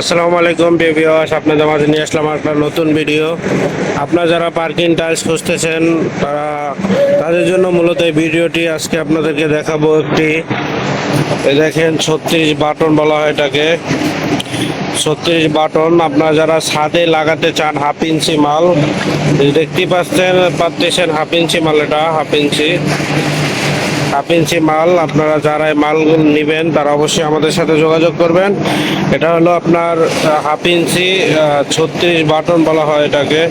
আসসালামু আলাইকুম, বিবিওয়াস। আপনাদের মাঝে নিয়ে আসলাম একটা নতুন ভিডিও আপনারা যারা পার্কিং টাইলস খুঁজতেছেন, তারা তাদের জন্য মূলত এই ভিডিওটি আজকে আপনাদেরকে দেখাবো একটি। দেখেন, ছত্রিশ বাটন বলা হয় এটাকে। ছত্রিশ বাটন, আপনারা যারা ছাদে লাগাতে চান হাফ ইঞ্চি মাল, দেখতে পাচ্ছেন পাচ্ছেন হাফ ইঞ্চি মাল এটা, হাফ ইঞ্চি। হাফ ইঞ্চি মাল, আপনারা যারা মালগুলো নেবেন, তারা অবশ্যই আমাদের সাথে যোগাযোগ করবেন। এটা হলো আপনার হাফ ইঞ্চি ছত্রিশ বাটন বলা হয় এটাকে।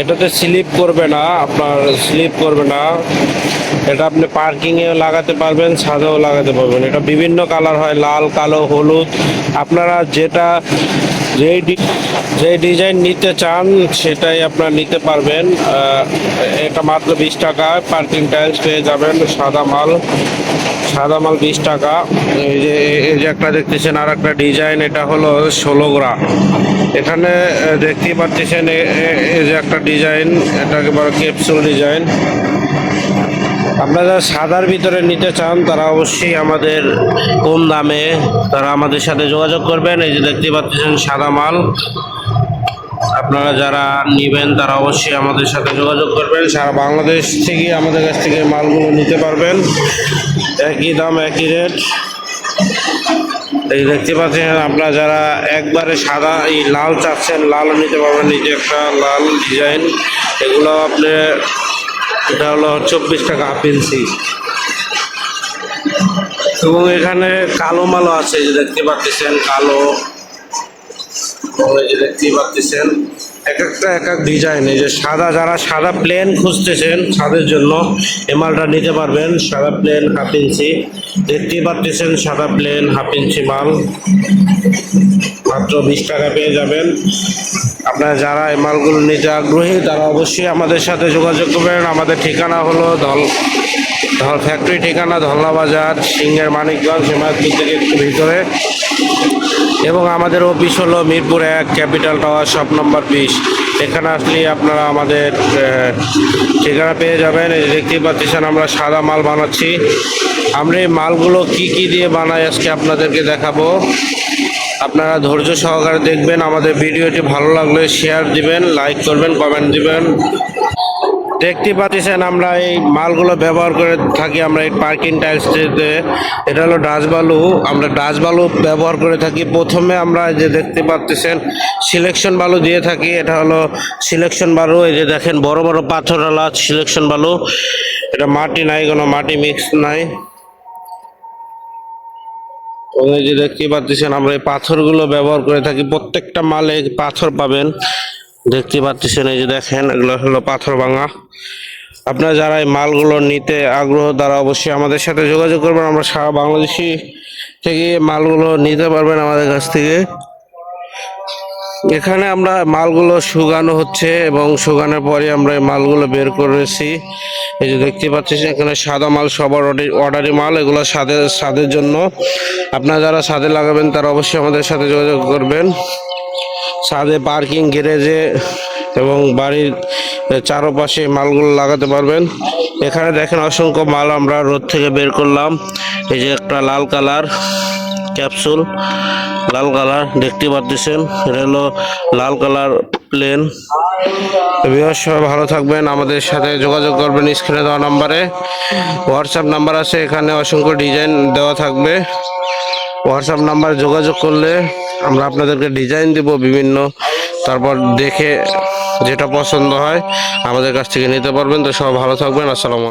এটাতে স্লিপ করবে না, আপনার স্লিপ করবে না। এটা আপনি পার্কিংয়েও লাগাতে পারবেন, ছাদেও লাগাতে পারবেন। এটা বিভিন্ন কালার হয়, লাল, কালো, হলুদ। আপনারা যেটা যে ডিজাইন নিতে চান সেটাই আপনারা নিতে পারবেন। এটা মাত্র বিশ টাকায় পার্কিং টাইলস পেয়ে যাবেন, সাদা মাল। সাদা মাল বিশ টাকা। এই যে এই যে একটা দেখতেছেন আর একটা ডিজাইন, এটা হলো ষোলো গ্রা। এখানে দেখতেই পাচ্ছেন এই যে একটা ডিজাইন এটাকে বড় ক্যাপসুল ডিজাইন। আপনারা সাদার ভিতরে নিতে চান, তারা অবশ্যই আমাদের কম দামে তারা আমাদের সাথে যোগাযোগ করবেন। এই যে দেখতে পাচ্ছেন সাদা মাল। আপনারা যারা নেবেন, তারা অবশ্যই আমাদের সাথে যোগাযোগ করবেন। সারা বাংলাদেশ থেকে আমাদের কাছ থেকে মালগুলো নিতে পারবেন। একই দাম, একই রেট। এই দেখতে পাচ্ছেন, আপনারা যারা একবারে সাদা, এই লাল চাচ্ছেন লাল নিতে পারবেন। এই যে একটা লাল ডিজাইন, এগুলো আপনি এটা হলো চব্বিশ টাকা হাফ এবং এখানে কালো মালও আছে যে দেখতে পাচ্ছেন, কালো। যে দেখতে পাচ্ছেন। এক একটা, এক এক ডিজাইন এই যে সাদা, যারা সাদা প্লেন খুঁজতেছেন ছাদের জন্য এই মালটা নিতে পারবেন, সাদা প্লেন হাফ ইঞ্চি দেখতেই পাচ্ছেন সাদা প্লেন হাফ ইঞ্চি মাল। মাত্র বিশ টাকা পেয়ে যাবেন। আপনারা যারা এই মালগুলো নিতে আগ্রহী, তারা অবশ্যই আমাদের সাথে যোগাযোগ করবেন। আমাদের ঠিকানা হলো ধল ধল ফ্যাক্টরি ঠিকানা ধলনা বাজার সিংহের মানিকগঞ্জ, হিমায়তপুর থেকে একটু ভিতরে। এবং আমাদের অফিস হলো মিরপুর এক, ক্যাপিটাল টাওয়ার, শপ নম্বর বিশ। এখানে আসলে আপনারা আমাদের ঠিকানা পেয়ে যাবেন। দেখতেই পাচ্ছেন, আমরা সাদা মাল বানাচ্ছি। আমরা এই মালগুলো কি কি দিয়ে বানাই আজকে আপনাদেরকে দেখাবো। আপনারা ধৈর্য সহকারে দেখবেন, আমাদের ভিডিওটি ভালো লাগলে শেয়ার দিবেন লাইক করবেন কমেন্ট দিবেন। দেখতে পাচ্ছেন আমরা এই মালগুলো ব্যবহার করে থাকি আমরা এই পার্কিং টাইলসটিতে এটা হলো ডাচ বালু। আমরা ডাচ বালু ব্যবহার করে থাকি। প্রথমে আমরা যে দেখতে পাচ্ছেন সিলেকশন বালু দিয়ে থাকি। এটা হলো সিলেকশন বালু। এই যে দেখেন, বড় বড় পাথরওয়ালা সিলেকশন বালু। এটা মাটি নাই, কোনো মাটি মিক্স নাই। যে দেখতে পাচ্ছেন, আমরা এই পাথরগুলো ব্যবহার করে থাকি। প্রত্যেকটা মালে পাথর পাবেন। দেখতে পাচ্ছেন, এই যে দেখেন, এগুলো হলো পাথর ভাঙা। আপনারা যারা এই মালগুলো নিতে আগ্রহ, তারা অবশ্যই আমাদের সাথে যোগাযোগ করবেন। আমরা সারা বাংলাদেশি থেকে মালগুলো নিতে পারবেন আমাদের কাছ থেকে। এখানে আমরা মালগুলো শুকানো হচ্ছে এবং শুকানোর পরে আমরা এই মালগুলো বের করেছি এই যে দেখতে পাচ্ছেন, এখানে সাদা মাল, সবার অর্ডারি মাল, এগুলো স্বাদের স্বাদের জন্য। আপনারা যারা স্বাদে লাগাবেন, তারা অবশ্যই আমাদের সাথে যোগাযোগ করবেন। ছাদে পার্কিং গ্যারেজে এবং বাড়ির চারপাশে মালগুলো লাগাতে পারবেন। এখানে দেখেন অসংখ্য মাল আমরা রোদ থেকে বের করলাম। এই যে একটা লাল কালার ক্যাপসুল, লাল কালার দেখতে পাচ্ছেন এটা হলো লাল কালার প্লেন। বিহার সবাই ভালো থাকবেন। আমাদের সাথে যোগাযোগ করবেন স্ক্রিনে দেওয়া নাম্বারে। হোয়াটসঅ্যাপ নাম্বার আছে, এখানে অসংখ্য ডিজাইন দেওয়া থাকবে। হোয়াটসঅ্যাপ নাম্বারে যোগাযোগ করলে আমরা আপনাদেরকে ডিজাইন দিব বিভিন্ন। তারপর দেখে যেটা পছন্দ হয় আমাদের কাছ থেকে নিতে পারবেন। তো সব ভালো থাকবেন। আসসালামু।